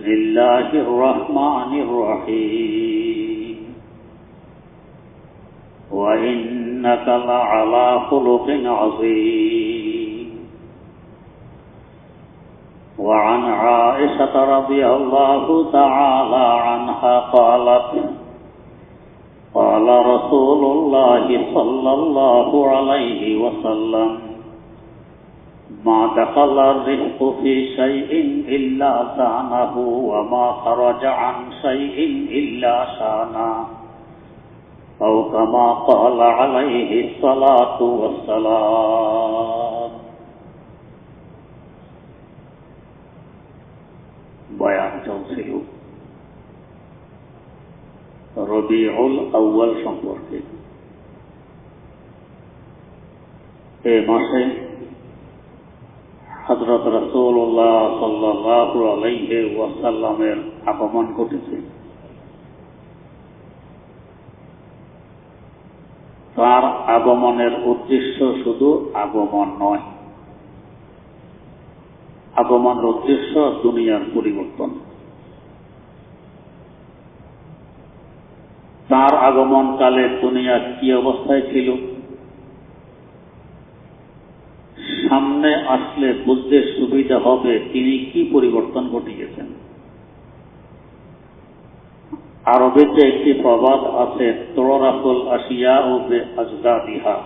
بسم الله الرحمن الرحيم. وإنك لعلى خلق عظيم. وعن عائشة رضي الله تعالى عنها قالت قال رسول الله صلى الله عليه وسلم ما دخل الرزق في شيء إلا زانه وما خرج عن شيء إلا شانه أو كما قال عليه الصلاة والسلام বয়ান চলছিল রবিউল আউ্য়াল সম্পর্কে এ মাসে হজরত রসুল্লাহ সাল্লাহ ওয়াসাল্লামের আগমন ঘটেছে। তার আগমনের উদ্দেশ্য শুধু আগমন নয়। আগমনের উদ্দেশ্য দুনিয়ার পরিবর্তন। তার আগমনকালে দুনিয়া কি অবস্থায় ছিল? সামনে আসলে বুঝতে সুবিধা হবে তিনি কি পরিবর্তন ঘটিয়েছেন। আরবেতে একটি প্রবাদ আছে, তোরাফুল আসিয়া ও বে আজদা বিহা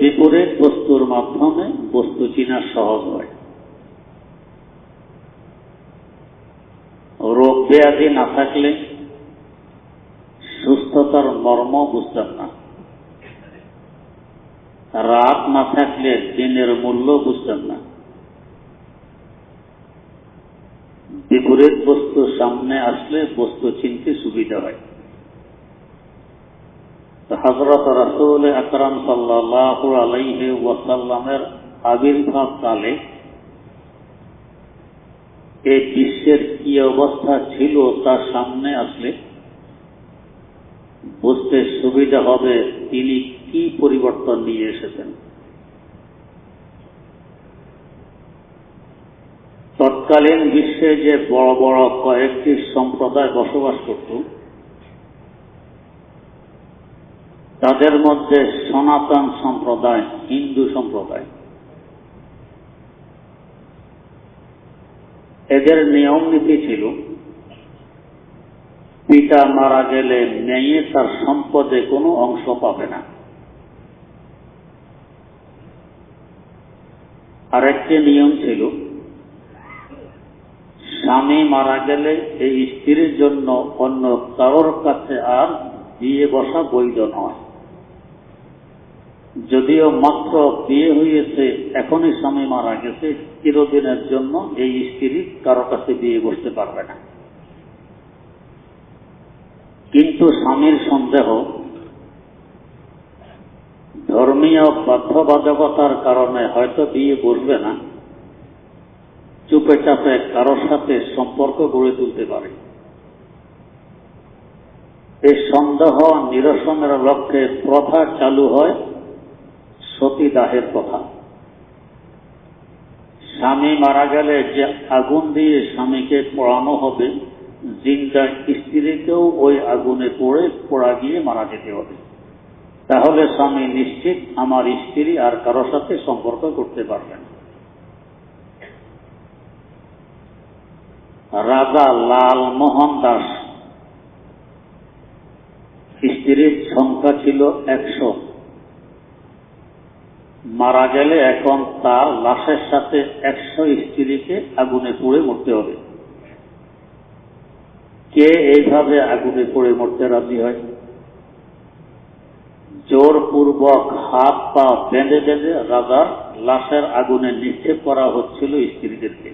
বিপরীত বস্তুর মাধ্যমে বস্তু চিনা সহজ হয়। রোগ ব্যাধি না থাকলে সুস্থতার মর্ম বুঝতেন না। রাত না থাকলে দিনের মূল্য বুঝতেন না। বিপরীত বস্তু সামনে আসলে বস্তু চিনতে সুবিধা হয়। হজরত রসুল আকরাম সাল্লাহ আলাইহে ওয়াসাল্লামের আবির্ভাব কালে এই বিশ্বের কি অবস্থা ছিল তার সামনে আসলে বুঝতে সুবিধা হবে তিনি কি পরিবর্তন নিয়ে এসেছেন? তৎকালীন বিশ্বে যে বড় বড় কয়েকটি সম্প্রদায় বসবাস করত, তাদের মধ্যে সনাতন সম্প্রদায়, হিন্দু সম্প্রদায়। এদের নিয়ম নীতি ছিল, পিতা মারা গেলে মেয়ে তার সম্পদে কোনো অংশ পাবে না। আরেকটি নিয়ম ছিল, স্বামী মারা গেলে এই স্ত্রীর জন্য অন্য কারোর কাছে আর বিয়ে বসা বৈধ নয়। যদিও মাত্র বিয়ে হয়েছে, এখনই স্বামী মারা গেছে, চিরদিনের জন্য এই স্ত্রী কারও কাছে বিয়ে বসতে পারবে না। কিন্তু স্বামীর সন্দেহ ধর্মীয় বাধ্যবাধকতার কারণে হয়তো বিয়ে বসবে না। চুপে চাপে কারোর সাথে সম্পর্ক গড়ে তুলতে পারে। এই সন্দেহ, নিরসনের লক্ষ্যে প্রথা চালু হয় সতীদাহের কথা স্বামী মারা গেলে যে আগুন দিয়ে স্বামীকে পোড়ানো হবে, জিনটা স্ত্রীকেও ওই আগুনে পড়ে, পোড়া গিয়ে মারা যেতে হবে। তাহলে স্বামী নিশ্চিত আমার স্ত্রী আর কারোর সাথে সম্পর্ক করতে পারবেন রাজা লাল মোহন দাস, স্ত্রীর সংখ্যা ছিল একশো। মারা গেলে এখন তার লাশের সাথে একশো স্ত্রীকে আগুনে পুড়ে মরতে হবে। কে এইভাবে আগুনে পড়ে মরতে রাজি হয়? জোরপূর্বক হাত পা বেঁধে বেঁধে রাজার লাশের আগুনে নিক্ষেপ করা হচ্ছিল স্ত্রীদেরকে।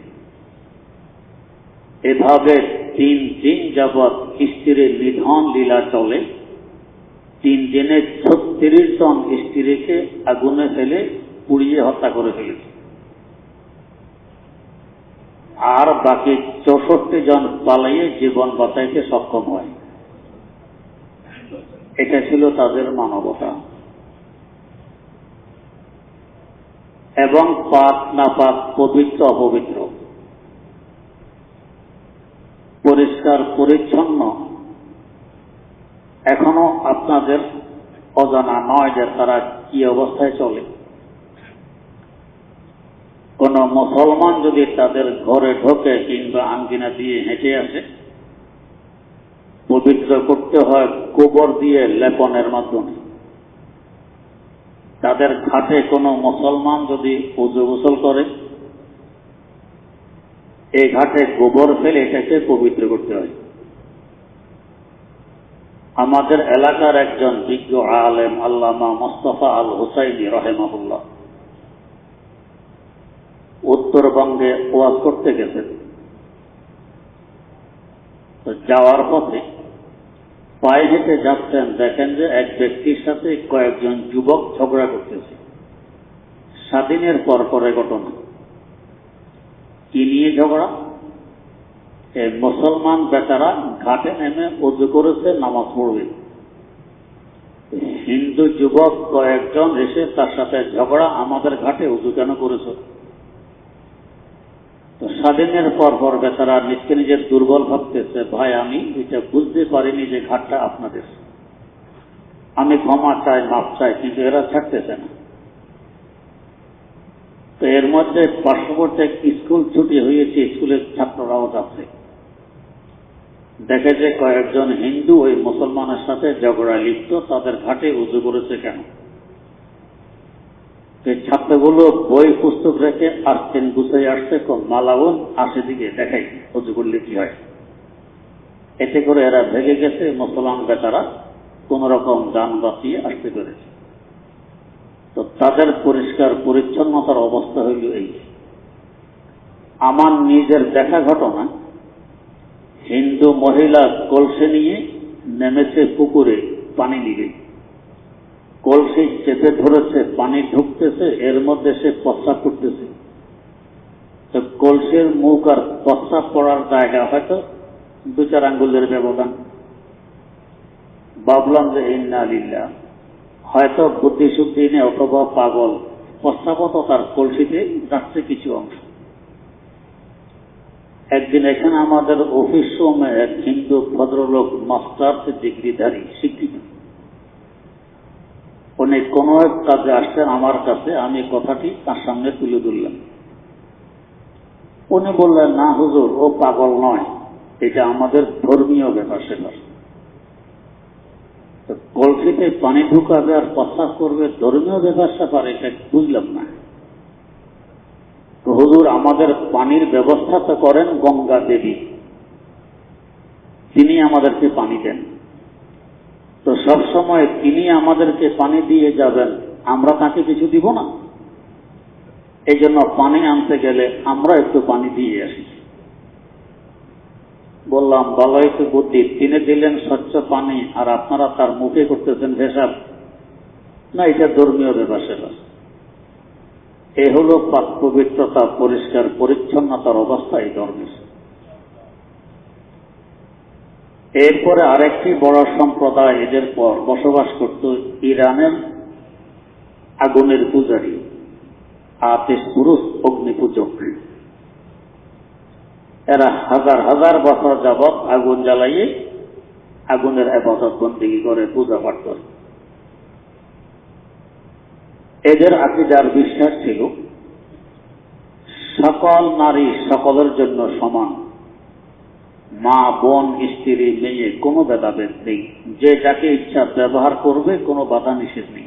এভাবে তিন দিন যাবৎ স্ত্রীর নিধন লীলা চলে। তিন দিনে ছত্রিশ জন স্ত্রীকে আগুনে ফেলে পুড়িয়ে হত্যা করে ফেলেছে। আর বাকি চৌষট্টি জন পালাইয়ে জীবন বাঁচাইতে সক্ষম হয়। এটা ছিল তাদের মানবতা। এবং পাক না পাক পবিত্র, অপবিত্র। পরিষ্কার, পরিচ্ছন্ন। এখনও আপনাদের অজানা নয় যে তারা কি অবস্থায় চলে। কোন মুসলমান যদি তাদের ঘরে ঢোকে কিংবা আঙ্গিনা দিয়ে হেঁটে আসে পবিত্র করতে হয় গোবর দিয়ে লেপনের মাধ্যমে। তাদের ঘাটে কোনো মুসলমান যদি পুজো গোসল করে এই ঘাটে গোবর ফেলে এটাকে পবিত্র করতে হয়। আমাদের এলাকার একজন বিজ্ঞ আলেম আল্লামা মোস্তফা আল হুসাইনি রহেমাবুল্লাহ উত্তরবঙ্গে ওয়াজ করতে গেছেন। যাওয়ার পথে পায়ে হেঁটে যাচ্ছেন, দেখেন যে এক ব্যক্তির সাথে কয়েকজন যুবক ঝগড়া করতেছে। স্বাধীনের পর পরে ঘটনা। কি নিয়ে ঝগড়া? এই মুসলমান বেচারা ঘাটে নেমে উজু করেছে, নামাজ পড়বে। হিন্দু যুবক কয়েকজন এসে তার সাথে ঝগড়া, আমাদের ঘাটে উজু কেন করেছ? তো স্বাধীনের পর পর বেচারা নিজকে নিজের দুর্বল ভাবতেছে, ভাই, আমি এটা বুঝতে পারিনি যে ঘাটটা আপনাদের। আমি ক্ষমা চাই মাপ চাই, কিন্তু এরা ছাড়তেছে না। তো এর মধ্যে পার্শ্ববর্তী স্কুল ছুটি হয়েছে, স্কুলের ছাত্ররাও যাচ্ছে। দেখে যে কয়েকজন হিন্দু ওই মুসলমানের সাথে ঝগড়া লিপ্ত, তাদের ঘাটে উজু করেছে কেন? ছাত্রগুলো বই, পুস্তক রেখে আসছেন, গুছাই আসছে মালাবন আসে দিকে দেখাই উজু করলে কি হয়। এতে করে এরা ভেঙে গেছে, মুসলমান বেতারা কোন রকম যান বাঁচিয়ে আসতে পেরেছে। তো তাদের পরিষ্কার পরিচ্ছন্নতার অবস্থা হইল এই। আমার নিজের দেখা ঘটনা, হিন্দু মহিলা কলসে নিয়ে নেমেছে পুকুরে পানি নিবে। কলসি চেপে ধরেছে, পানি ঢুকতেছে, এর মধ্যে সে প্রস্রাব করতেছে তো কলসির মুখ আর প্রস্রাব পড়ার জায়গা হয়তো দু চার আঙ্গুলের ব্যবধান। ভাবলাম যে ইন্না আলিল্লা হয়তো বুদ্ধি শুদ্ধি নেই অথবা পাগল প্রস্তাবত তার কলসিতে যাচ্ছে কিছু অংশ। একদিন এখানে আমাদের অফিস রুমে এক হিন্দু ভদ্রলোক মাস্টার্স ডিগ্রিধারী শিক্ষিত উনি কোনো এক কাজে আসছেন আমার কাছে, আমি কথাটি তার সামনে তুলে ধরলাম। উনি বললেন, না হুজুর, ও পাগল নয়, এটা আমাদের ধর্মীয় ব্যাপার সেবার কলসিতে পানি ঢুকাবে আর প্রস্তাব করবে, ধর্মীয় ব্যাপার স্যাপার, এটা বুঝলাম না। হুজুর, আমাদের পানির ব্যবস্থা তো করেন গঙ্গা দেবী। তিনি আমাদেরকে পানি দেন। তো সব সময় তিনি আমাদেরকে পানি দিয়ে যাবেন, আমরা তাকে কিছু দিব না। এই জন্য পানি আনতে গেলে আমরা একটু পানি দিয়ে আসি। বললাম ভালোই তো বুদ্ধি। তিনি দিলেন স্বচ্ছ পানি, আর আপনারা তার মুখে করতেছেন ভেসাব না, এটা ধর্মীয় ব্যাপার সেবা এ হল পাক পবিত্রতা, পরিষ্কার, পরিচ্ছন্নতার অবস্থা এই ধর্মের। এরপরে আরেকটি বড় সম্প্রদায় এদের পর বসবাস করত ইরানের আগুনের পূজারী আতিস পুরুষ অগ্নি পূজক এরা হাজার হাজার বছর যাবৎ আগুন জ্বালাইয়ে আগুনের আবাদত বন্দিগি করে, পূজা পাঠ করে। এদের আকিদার বিশ্বাস ছিল, সকল নারী সকলের জন্য সমান। মা, বোন, স্ত্রী, মেয়ে, কোনো ভেদাভেদ নেই। যে যাকে ইচ্ছা ব্যবহার করবে, কোনো বাধা নিষেধ নেই।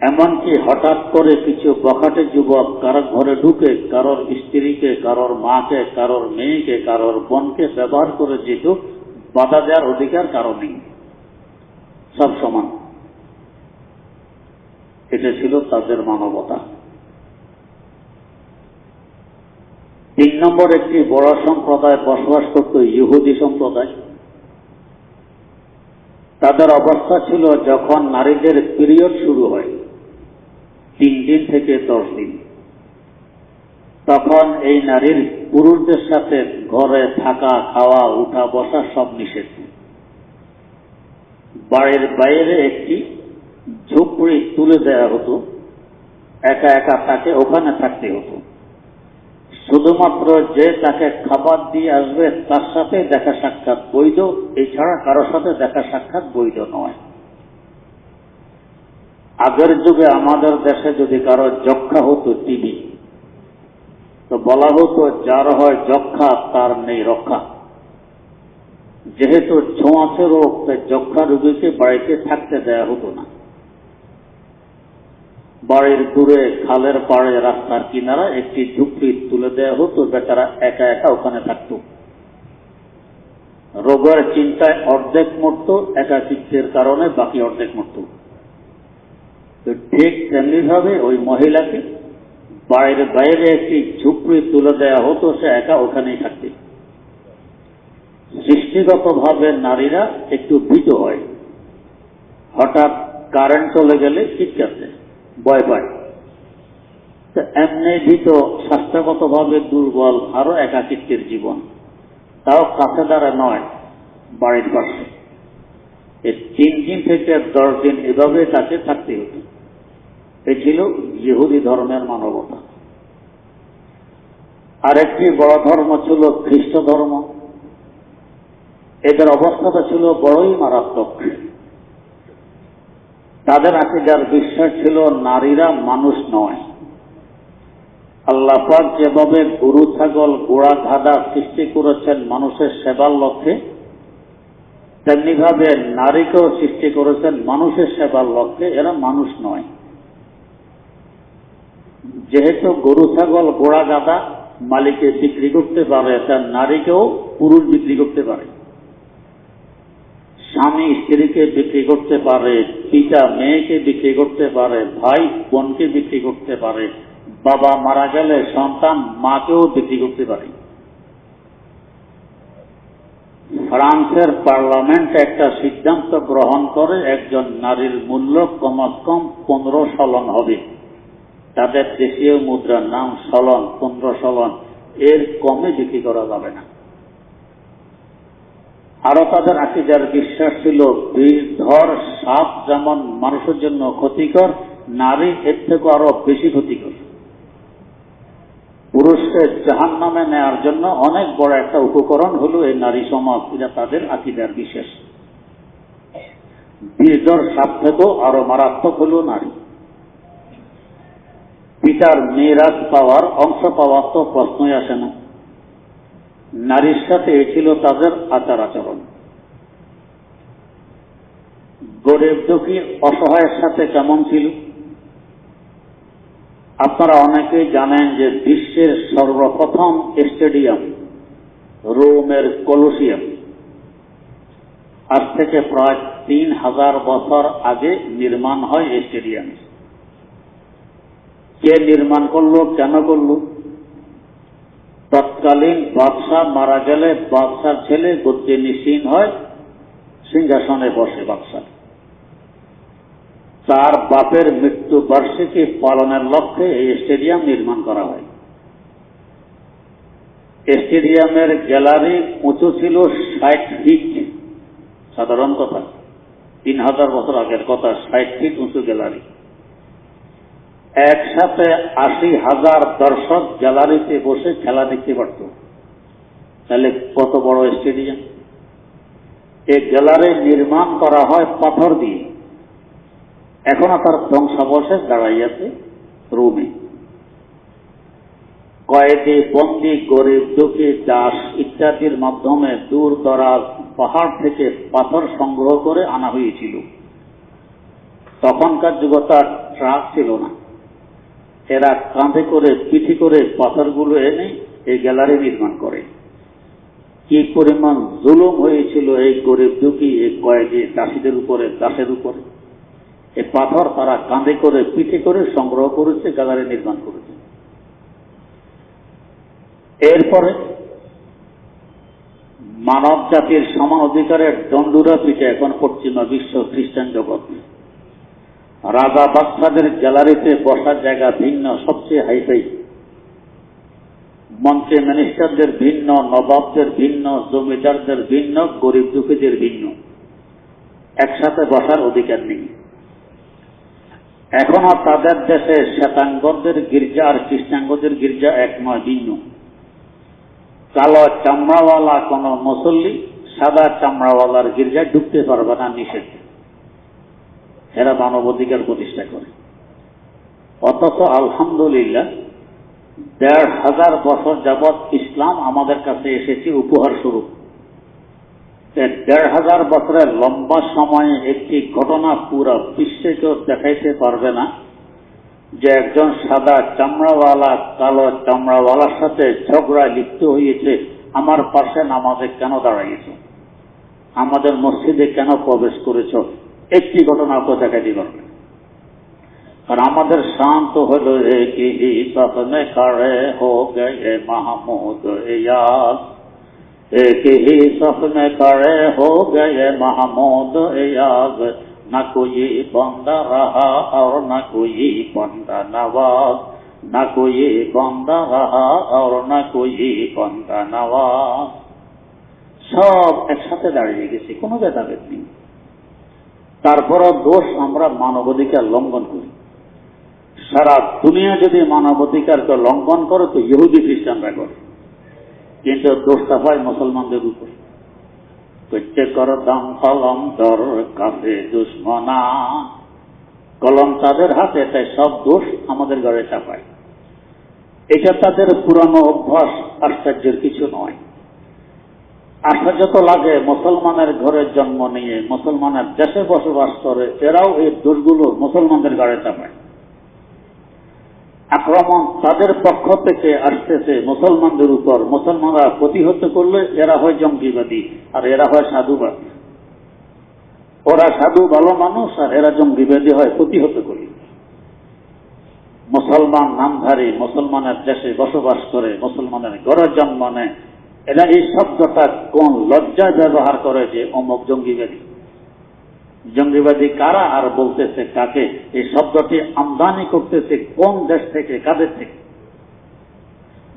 এমনকি হঠাৎ করে কিছু বখাটে যুবক কারও ঘরে ঢুকে, কারোর স্ত্রীকে, কারোর মাকে, কারোর মেয়েকে, কারোর বোনকে ব্যবহার করে যেত বাধা দেওয়ার অধিকার কারও নেই। সব সমান। এটা ছিল তাদের মানবতা। তিন নম্বর একটি বড় সম্প্রদায় বসবাস করত ইহুদি সম্প্রদায়। তাদের অবস্থা ছিল যখন নারীদের পিরিয়ড শুরু হয়, তিন দিন থেকে দশ দিন। তখন এই নারীর পুরুষদের সাথে ঘরে থাকা, খাওয়া, উঠা, বসা সব নিষেধ। বাড়ির বাইরে একটি ঝুপড়ি তুলে দেওয়া হতো, একা একা তাকে ওখানে থাকতে হতো। শুধুমাত্র যে তাকে খাবার দিয়ে আসবে, তার সাথে দেখা সাক্ষাৎ বৈধ। এছাড়া কারোর সাথে দেখা সাক্ষাৎ বৈধ নয়। আগের যুগে আমাদের দেশে যদি কারও যক্ষা হতো টিবি তো বলা হতো যার হয় যক্ষা, তার নেই রক্ষা। যেহেতু ছোঁয়াচে রোগ যক্ষা রোগীকে বাড়িতে থাকতে দেয়া হতো না। বাড়ির দূরে খালের পাড়ে রাস্তার কিনারা একটি ঝুপড়ি তুলে দেওয়া হতো, বেচারা একা একা ওখানে থাকত। রোগের চিন্তায় অর্ধেক মরত একাকিত্বের কারণে বাকি অর্ধেক মরত। ঠিক তেমনি ভাবে ওই মহিলাকে বাড়ির বাইরে একটি ঝুপড়ি তুলে দেওয়া হতো, সে একা ওখানেই থাকতে। সৃষ্টিগতভাবে নারীরা একটু ভীত হয়। হঠাৎ কারেন্ট চলে গেলে চিৎকার দেয়। ভয় পায়। এমনি ভীত, স্বাস্থ্যগতভাবে দুর্বল, আরও একাকিত্বের জীবন। তাও কাছে দ্বারা নয়, বাড়ির পাশে। তিন দিন থেকে দশ দিন এভাবে তাকে থাকতে হতো। এ ছিল ইহুদি ধর্মের মানবতা। আরেকটি বড় ধর্ম ছিল খ্রিস্ট ধর্ম। এদের অবস্থাটা ছিল বড়ই মারাত্মক। তাদের আকিদার বিশ্বাস ছিল, নারীরা মানুষ নয়। আল্লাপাক যেভাবে গরু, ছাগল গোড়া ধাঁধা সৃষ্টি করেছেন মানুষের সেবার লক্ষ্যে, তেমনিভাবে নারীকেও সৃষ্টি করেছেন মানুষের সেবার লক্ষ্যে, এরা মানুষ নয়। যেহেতু গরু, ছাগল গোড়া গাদা মালিকে বিক্রি করতে পারে তার নারীকেও পুরুষ বিক্রি করতে পারে। স্বামী স্ত্রীকে বিক্রি করতে পারে, পিতা মেয়েকে বিক্রি করতে পারে, ভাই বোনকে বিক্রি করতে পারে, বাবা মারা গেলে সন্তান মাকেও বিক্রি করতে পারে। ফ্রান্সের পার্লামেন্ট একটা সিদ্ধান্ত গ্রহণ করে, একজন নারীর মূল্য কমাস কম পনেরো সলন হবে। তাদের দেশীয় মুদ্রার নাম সলন পনেরো সলন এর কমে বিক্রি করা যাবে না। আরও তাদের আকিদার বিশ্বাস ছিল বীরধর সাপ যেমন মানুষের জন্য ক্ষতিকর, নারী এর থেকে আরও বেশি ক্ষতিকর। পুরুষকে জাহান নামে নেওয়ার জন্য অনেক বড় একটা উপকরণ হলো এই নারী সমাজ, এটা তাদের আকিদার বিশ্বাস। বীরধর সাপ থেকেও আরও মারাত্মক হলো নারী। পিতার মেয়েরাজ পাওয়ার অংশ পাওয়ার তো প্রশ্নই আসে না। নারীর সাথে ছিল তাদের আচার আচরণ। গরিব দুঃখী অসহায়ের সাথে কেমন ছিল? আপনারা অনেকেই জানেন যে বিশ্বের সর্বপ্রথম স্টেডিয়াম, রোমের কলোসিয়াম। আজ থেকে প্রায় তিন হাজার বছর আগে নির্মাণ হয় স্টেডিয়াম। কে নির্মাণ করল, কেন করল? তৎকালীন বাদশাহ মারা গেলে বাদশার ছেলে গদ্যে নিসীন হয়, সিংহাসনে বসে বাদশাহ। তার বাপের মৃত্যু বার্ষিকী পালনের লক্ষ্যে এই স্টেডিয়াম নির্মাণ করা হয়। স্টেডিয়ামের গ্যালারি উঁচু ছিল ষাট ফিট সাধারণ কথা তিন হাজার বছর আগের কথা, ষাট ফিট উঁচু গ্যালারি। একসাথে আশি হাজার দর্শক গ্যালারিতে বসে খেলা দেখতে পারত। তাহলে কত বড় স্টেডিয়াম এই গ্যালারি নির্মাণ করা হয় পাথর দিয়ে। এখনও তার ধ্বংসাবশেষ দাঁড়াইয়াছে রুমে। কয়েদি বন্দি, গরিব, দুঃখী চাষ ইত্যাদির মাধ্যমে দূর দরাজ পাহাড় থেকে পাথর সংগ্রহ করে আনা হয়েছিল। তখনকার যুগতা ট্রাক ছিল না। এরা কাঁধে করে, পিঠি করে পাথরগুলো এনে এই গ্যালারি নির্মাণ করে। কি পরিমাণ জুলুম হয়েছিল এই গরিব দুঃখী, এই কয়েদি চাষিদের উপরে, চাষের উপরে। এই পাথর তারা কাঁধে করে, পিঠে করে সংগ্রহ করেছে, গ্যালারি নির্মাণ করেছে। এরপরে মানব জাতির সমান অধিকারের দণ্ডুরা পিঠে এখন পশ্চিমা বিশ্ব খ্রিস্টান জগৎ রাজা বাচ্চাদের গ্যালারিতে বসার জায়গা ভিন্ন, সবচেয়ে হাইফাই। মঞ্চে মিনিস্টারদের ভিন্ন, নবাবদের ভিন্ন, জমিদারদের ভিন্ন, গরিব দুঃখীদের ভিন্ন। একসাথে বসার অধিকার নেই। এখনও তাদের দেশে শ্বেতাঙ্গদের গির্জা আর কৃষ্ণাঙ্গদের গির্জা এক নয় ভিন্ন। কালো চামড়াওয়ালা কোন মুসল্লি সাদা চামড়াওয়ালার গির্জায় ঢুকতে পারবে না নিষেধ। এরা মানবাধিকার প্রতিষ্ঠা করে। অথচ আলহামদুলিল্লাহ, দেড় হাজার বছর যাবৎ ইসলাম আমাদের কাছে এসেছে উপহার স্বরূপ। দেড় হাজার বছরের লম্বা সময়ে একটি ঘটনা পুরো বিশ্বে কেউ দেখাইতে পারবে না যে একজন সাদা চামড়াওয়ালা, কালো চামড়াওয়ালার সাথে ঝগড়া লিপ্ত হয়েছে আমার পাশে নামাজে কেন দাঁড়াইয়েছে? আমাদের মসজিদে কেন প্রবেশ করেছ? একটি ঘটনা তো দেখাইতে পারবে আর আমাদের শান্ত হল কি সপনে কাড়ে হো গে মাহমুদ ইয়াদ एक ही सपने खड़े हो गए महमूद याद न कोई बंदा रहा और न कोई बंदा नवाज न कोई बंदा रहा और न कोई बंदा नवाज সব একসাথে দাঁড়িয়ে গেছে কোনো ভেদাভেদ নেই তারপরও দোষ আমরা মানবাধিকার লঙ্ঘন করি। সারা দুনিয়া যদি মানবাধিকারকে লঙ্ঘন করে, তো ইহুদি খ্রিস্টানরা করে। কিন্তু দোষটা হয় মুসলমানদের উপর। করতে কর দাম কলম, দর কাছে দুশ্মনা। কলম তাদের হাতে, তাই সব দোষ আমাদের ঘরে চাপায় এটা তাদের পুরানো অভ্যাস, আশ্চর্যের কিছু নয়। আশ্চর্য তো লাগে, মুসলমানের ঘরে জন্ম নিয়ে, মুসলমানের দেশে বসবাস করে, এরাও এই দোষগুলো মুসলমানদের ঘরে চাপায়। আক্রমণ তাদের পক্ষ থেকে আসতেছে মুসলমানদের উপর। মুসলমানরা প্রতিহত করলে এরা হয় জঙ্গিবাদী, আর এরা হয় সাধুবাদী। ওরা সাধু ভালো মানুষ, আর এরা জঙ্গিবাদী হয় প্রতিহত করি। মুসলমান নামধারী, মুসলমানের দেশে বসবাস করে, মুসলমানের গড়ে জন্ম নেয়। এরা এই শব্দটা কোন লজ্জায় ব্যবহার করে যে অমুক জঙ্গিবাদী? জঙ্গিবাদী কারা আর বলতেছে কাকে? এই শব্দটি আমদানি করতেছে কোন দেশ থেকে, কাদের থেকে?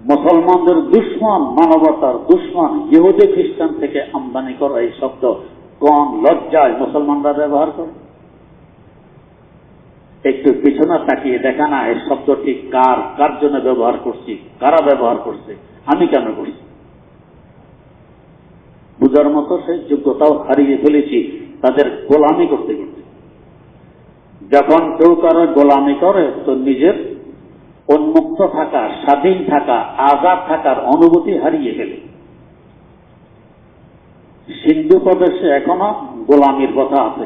মুসলমানদের দুশ্মন, মানবতার দুশ্মন, ইহুদি, খ্রিস্টান থেকে আমদানি করা এই শব্দ কোন লজ্জায় মুসলমানরা ব্যবহার করে? একটু পিছনে তাকিয়ে দেখা না, এই শব্দটি কার কার জন্য ব্যবহার করছি, কারা ব্যবহার করছে, আমি কেন করছি? বুঝার মতো সেই যোগ্যতাও হারিয়ে ফেলেছি, তাদের গোলামি করতে করতে যখন কেউ কারও গোলামি করে, তো নিজের উন্মুক্ত থাকা, স্বাধীন থাকা, আজাদ থাকার অনুভূতি হারিয়ে ফেলে। সিন্ধু প্রদেশে এখনও গোলামির কথা আছে।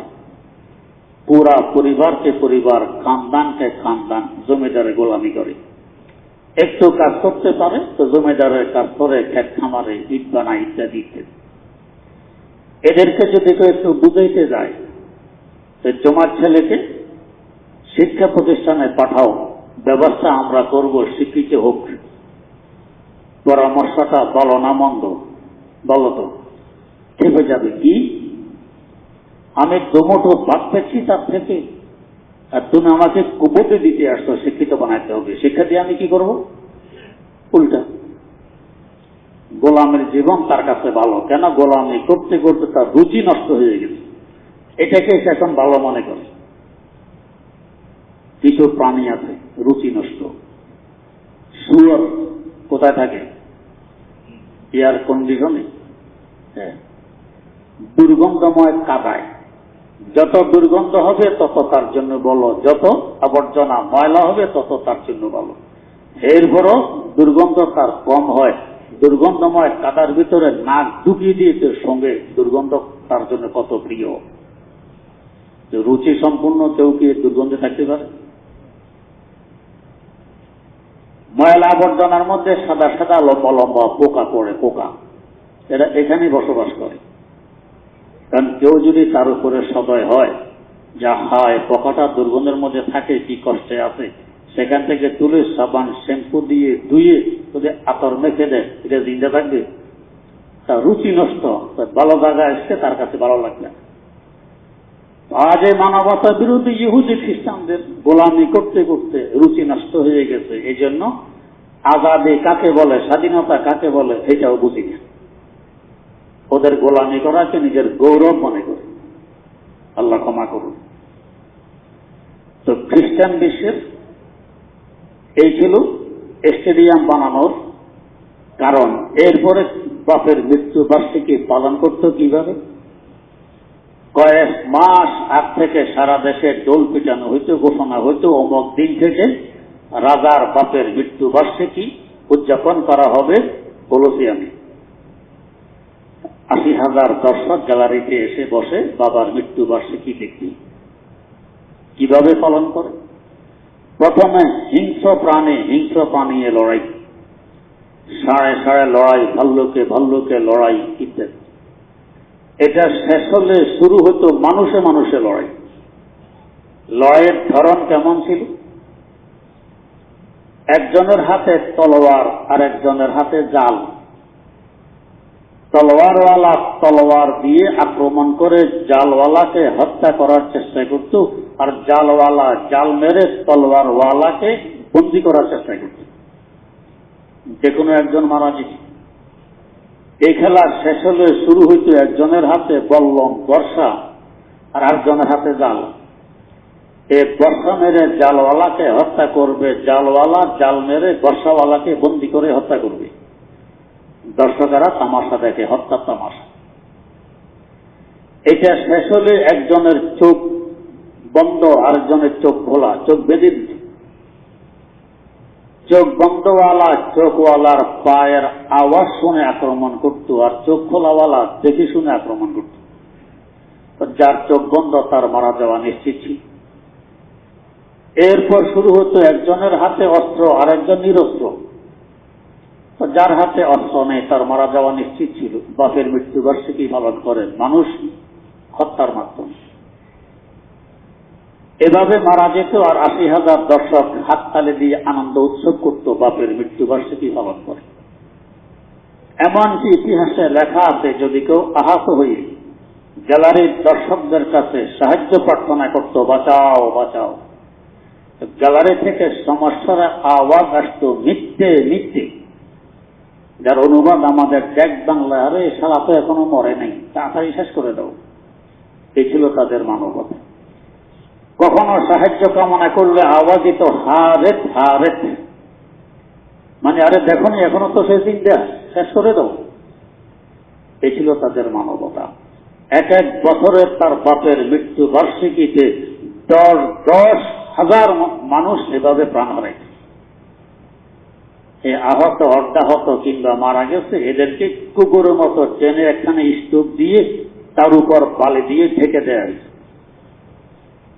পুরা পরিবারকে পরিবার, খানদানকে খানদান জমিদারে গোলামি করে। একটু কাজ করতে পারে, তো জমিদারের কাজ করে খেত খামারে ইট বানায় ইত্যাদি ইত্যাদি। এদেরকে যদি কেউ একটু বুঝাইতে যায় তো তোমার ছেলেকে শিক্ষা প্রতিষ্ঠানে পাঠাও, ব্যবস্থা আমরা করব শিক্ষিত হোক। পরামর্শটা বলো না মন্দ, বলো তো। ঠিক যাবে কি? আমি দুমুঠো ভাত পেয়েছি তার থেকে, আর তুমি আমাকে কুপতে দিতে আসছো, শিক্ষিত বানাইতে হবে। শিক্ষা দিয়ে আমি কি করব? গোলামের জীবন তার কাছে ভালো। কেন গোলামি করতে করতে তার রুচি নষ্ট হয়ে গেছে? এটাকে সে এখন ভালো মনে করে। কিছু প্রাণী আছে, রুচি নষ্ট। সুর কোথায় থাকে? এয়ার কন্ডিশনে হ্যাঁ। দুর্গন্ধময় কাদায়। যত দুর্গন্ধ হবে, তত তার জন্য বলো যত আবর্জনা ময়লা হবে, তত তার জন্য বলো এরপরও দুর্গন্ধ তার কম হয়। দুর্গন্ধময় কাদার ভিতরে নাক ঢুকিয়ে দিয়েছে সঙ্গে দুর্গন্ধ তার জন্য কত প্রিয়। রুচি সম্পূর্ণ কেউ কি দুর্গন্ধে থাকতে পারে? ময়লা আবর্জনার মধ্যে সাদা সাদা লম্বা লম্বা পোকা পড়ে, পোকা। এরা এখানেই বসবাস করে। কারণ কেউ যদি তার উপরে সদয় হয়, যা হয় পোকাটা দুর্গন্ধের মধ্যে থাকে, কি কষ্টে আছে? সেখান থেকে তুলে সাবান, শ্যাম্পু দিয়ে ধুয়ে যদি আতর মেখে দেয় এটা জিন্দা থাকবে। তার রুচি নষ্ট ভালো জায়গা এসছে তার কাছে ভালো লাগবে আজ এই মানবতা বিরোধী ইহুদি খ্রিস্টানদের গোলামি করতে করতে রুচি নষ্ট হয়ে গেছে। এই জন্য আজাদে কাকে বলে, স্বাধীনতা কাকে বলে, এটাও বুঝি না। ওদের গোলামি করাকে নিজের গৌরব মনে করে। আল্লাহ ক্ষমা করুন। তো খ্রিস্টান বিশ্বের এই ছিল স্টেডিয়াম বানানোর কারণ। এরপরে বাপের মৃত্যু বার্ষিকী পালন করতো কীভাবে? কয়েক মাস আগ থেকে সারা দেশে ডোল পিটানো হইতো, ঘোষণা হইতো, অমক দিন থেকে রাজার বাপের মৃত্যু বার্ষিকী উদযাপন করা হবে কলসিয়ামে। আশি হাজার দর্শক গ্যালারিতে এসে বসে বাবার মৃত্যু বার্ষিকী দেখি কীভাবে পালন করে? প্রথমে হিংস্র প্রাণী হিংস্র প্রাণী লড়াই। সাড়ে সাড়ে লড়াই, ভাল্লুকে ভাল্লুকে লড়াই ইত্যাদি। এটা শেষ হলে শুরু হতো মানুষে মানুষে লড়াই। লড়াইয়ের ধরন কেমন ছিল? একজনের হাতে তলোয়ার আর একজনের হাতে জাল। তলোয়ারওয়ালা তলোয়ার দিয়ে আক্রমণ করে জালওয়ালাকে হত্যা করার চেষ্টা করত আর জালওয়ালা, জাল মেরে তলোয়ারওয়ালাকে বন্দি করার চেষ্টা করছে। যে কোনো একজন মারা যেত এই খেলা শেষ হলে শুরু হইতো একজনের হাতে বল্লম, বর্ষা, আর আরেকজনের হাতে জাল। এ বর্ষা মেরে জালওয়ালাকে হত্যা করবে, জালওয়ালা জাল মেরে বর্ষাওয়ালাকে বন্দি করে হত্যা করবে। দর্শকেরা তামাশা দেখে, হত্যা তামাশা। এটা শেষ হলে একজনের চোখ বন্ধ আরেকজনের চোখ খোলা চোখ বেঁধে দিত চোখ বন্ধওয়ালা, চোখওয়ালার পায়ের আওয়াজ শুনে আক্রমণ করত আর চোখ খোলাওয়ালা দেখে শুনে আক্রমণ করত। যার চোখ বন্ধ, তার মারা যাওয়া নিশ্চিত ছিল। এরপর শুরু হতো একজনের হাতে অস্ত্র আর একজন নিরস্ত্র যার হাতে অস্ত্র নেই, তার মারা যাওয়া নিশ্চিত ছিল। বাপের মৃত্যুবার্ষিকী পালন করেন মানুষ হত্যার মাধ্যমে। এভাবে মারা যেত আর আশি হাজার দর্শক হাততালি দিয়ে আনন্দ উৎসব করত বাপের মৃত্যুবার্ষিকী পালন করে। এমনকি ইতিহাসে লেখা আছে, যদি কেউ আহত হয়ে গ্যালারির দর্শকদের কাছে সাহায্য প্রার্থনা করত, বাঁচাও বাঁচাও। গ্যালারি থেকে সমস্যার আওয়াজ আসতো, মিথ্যে মিথ্যে। যার অনুবাদ আমাদের ট্যাগ বাংলায়, আরে সারা তো এখনও মরে নাই, তাড়াতাড়ি শেষ করে দাও। এই ছিল তাদের মানবতা। কখনো সাহায্য কামনা করলে আওয়াজ দিত হারেত হারেত মানে আরে দেখনি, এখনও তো সেই চিন্তা শেষ করে দাও। এই ছিল তাদের মানবতা। এক এক বছরে তার বাপের মৃত্যু বার্ষিকীতে দশ দশ হাজার মানুষ এভাবে প্রাণ হারায়। এ আহত অর্ধাহত কিংবা মারা গেছে, এদেরকে কুকুরের মতো টেনে একখানে স্তূপ দিয়ে তার উপর বালি দিয়ে ঢেকে দেয়া হয়েছে।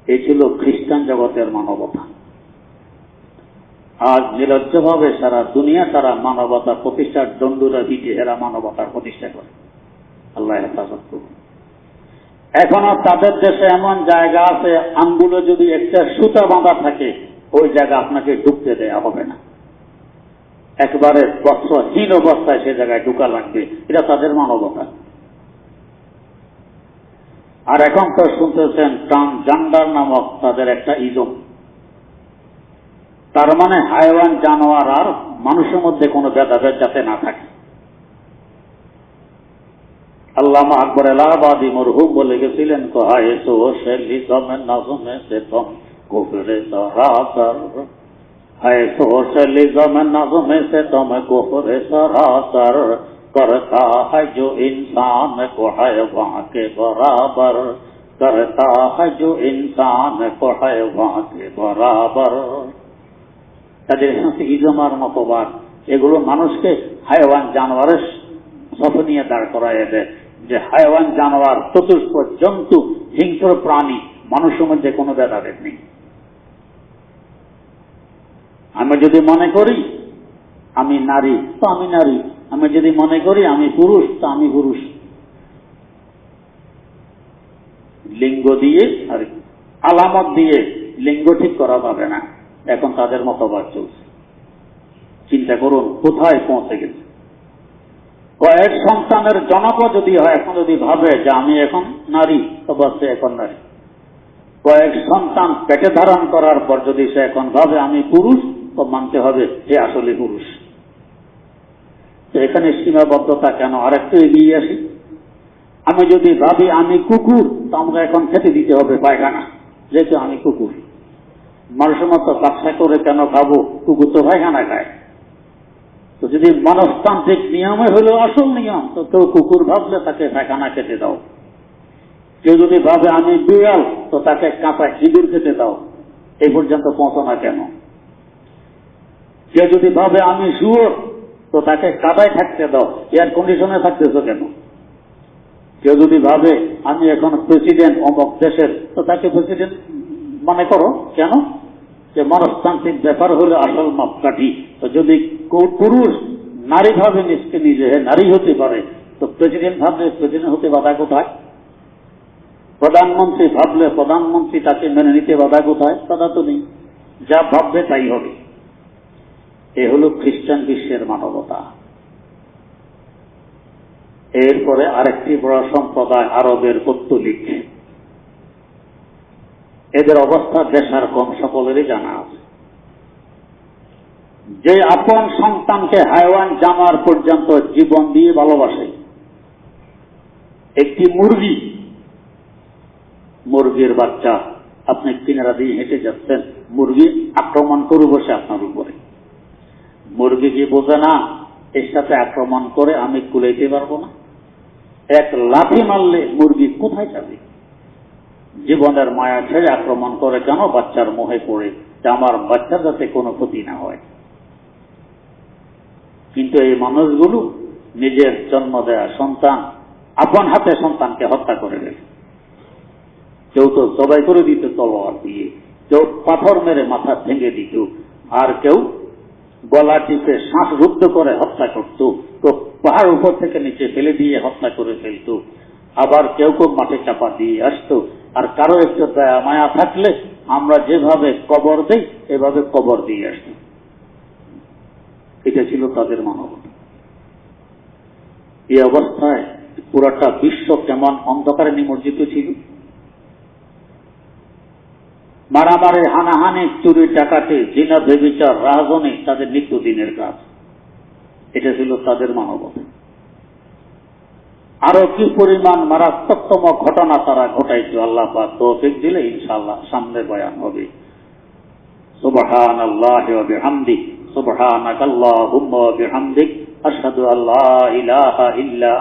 এই ছিল খ্রিস্টান জগতের মানবতা। আজ নিরজ্জভাবে সারা দুনিয়া তারা মানবতা প্রতিষ্ঠার দণ্ডুরা দিতে এরা মানবতার প্রতিষ্ঠা করে। আল্লাহ হেফাজত করুন। এখনও তাদের দেশে এমন জায়গা আছে, আঙ্গুলে যদি একটা সুতা বাঁধা থাকে, ওই জায়গা আপনাকে ঢুকতে দেয়া হবে না। একবারে বস্ত্রহীন অবস্থায় সে জায়গায় ঢুকা লাগবে। এটা তাদের মানবতা। আর এখন তো শুনতেছেন ট্রান্সজেন্ডার নামক তাদের একটা ইজম তার মানে হাইওয়ান জানোয়ার আর মানুষের মধ্যে কোনো ভেদাভেদ যাতে না থাকে। আল্লাহ আকবর এলাহাবাদী মরহুম বলে গেছিলেন তো হায় হায়েসো শেলি তমে নজমে, সে তম, কুফরে সরাসর হায়েসো শেলি জমে নজমে, সে তমে, কুফরে সরাসর करता है जो इंसान को हैवान के बराबर करता है जो इंसान को हैवान के बराबर তাদের ইজমার মতবাদ এগুলো মানুষকে হায়ওয়ান জানোয়ারের সফে নিয়ে দাঁড় করাইয়া দেয় যে হায়ওয়ান জানোয়ার চতুষ্প জন্তু হিংস্র প্রাণী মানুষের মধ্যে কোনো ভেদাভেদ নেই আমি যদি মনে করি আমি নারী তো আমি নারী আমি যদি মনে করি আমি পুরুষ, তো আমি পুরুষ। লিঙ্গ দিয়ে আর আলামত দিয়ে লিঙ্গ ঠিক করা যাবে না। এখন তাদের মতবাদ চলছে। চিন্তা করুন, কোথায় পৌঁছে গেছে? কয়েক সন্তানের জনক যদি হয়, এখন যদি ভাবে যে আমি এখন নারী, তো সে এখন নারী। কয়েক সন্তান পেটে ধারণ করার পর যদি সে এখন ভাবে আমি পুরুষ, তো মানতে হবে যে আসলে পুরুষ। তো এখানে সীমাবদ্ধতা কেন? আরেকটু এগিয়ে আসি। আমি যদি ভাবি আমি কুকুর, তো আমরা এখন খেতে দিতে হবে পায়খানা, যেহেতু আমি কুকুর। মানুষের মতো ব্যবসা করে কেন খাব কুকুর তো পায়খানা খায়? তো যদি মনস্তান্ত্রিক নিয়মে হলো আসল নিয়ম, তো কেউ কুকুর ভাবলে তাকে পায়খানা খেতে দাও। কেউ যদি ভাবে আমি বিড়াল, তো তাকে কাঁচা ইঁদুর খেতে দাও। এই পর্যন্ত পৌঁছানো কেন? কেউ যদি ভাবে আমি শুয়োর তো তাকে কাদায় থাকতে দাও। এয়ার কন্ডিশনে থাকতেছ কেন? কেউ যদি ভাবে, আমি এখন প্রেসিডেন্ট অমক দেশের, তো তাকে প্রেসিডেন্ট মনে করো। কেন? যে মনস্তান্ত্রিক ব্যাপার হলো আসল মাপকাঠি। তো যদি পুরুষ নারী ভাবে নিজকে নিজে নারী হতে পারে, তো প্রেসিডেন্ট ভাবলে প্রেসিডেন্ট হতে বাধা কোথায়? প্রধানমন্ত্রী ভাবলে প্রধানমন্ত্রী তাকে মেনে নিতে বাধা কোথায়? বাধা তো নেই। যা ভাববে তাই হবে। এ হল খ্রিস্টান বিশ্বের মানবতা। এরপরে আরেকটি বড় সম্প্রদায় আরবের পত্তলিক। এদের অবস্থা দেশার কম সকলেরই জানা আছে। যে আপন সন্তানকে হাইওয়ান জামার পর্যন্ত জীবন দিয়ে ভালোবাসে, একটি মুরগি। মুরগির বাচ্চা, আপনি কিনারা দিয়ে হেঁটে যাচ্ছেন, মুরগি আক্রমণ করে বসে আপনার উপরে। মুরগি কি বোঝে না? এর সাথে আক্রমণ করে আমি কুলাইতে পারব না। এক লাঠি মারলে মুরগি কোথায় যাবে? জীবনের মায়া ছেড়ে আক্রমণ করে কেন বাচ্চার মোহে পড়ে? যে আমার বাচ্চার যাতে কোনো ক্ষতি না হয়। কিন্তু এই মানুষগুলো নিজের জন্ম দেয়া সন্তান, আপন হাতে সন্তানকে হত্যা করে দেয় কেউ তো জবাই করে দিত তলোয়ার দিয়ে, কেউ পাথর মেরে মাথা ভেঙে দিত, আর কেউ গলা টিপে শ্বাস রুদ্ধ করে হত্যা করত। পাহাড় উপর থেকে নিচে ফেলে দিয়ে হত্যা করে ফেলত। আবার কেউ কেউ মাঠে চাপা দিয়ে আসত। আর কারও একটু দয়া, মায়া থাকলে আমরা যেভাবে কবর দেই, এভাবে কবর দিয়ে আসত। এটা ছিল তাদের মানবতা এই অবস্থায় পুরাটা বিশ্ব কেমন অন্ধকারে নিমজ্জিত ছিল। মারামারি, হানাহানি চুরি টাকাতে জিনা, বেবিচার রাজনে তাদের নিত্যদিনের কাজ। এটা ছিল তাদের মানবতা। আরও কি পরিমাণ মারাত্মকতম ঘটনা তারা ঘটাইছে, আল্লাহ পাক তৌফিক দিলে ইনশাআল্লাহ সামনে বয়ান হবে। সুবহান আল্লাহ বিহামদিক ইলাহা ইল্লা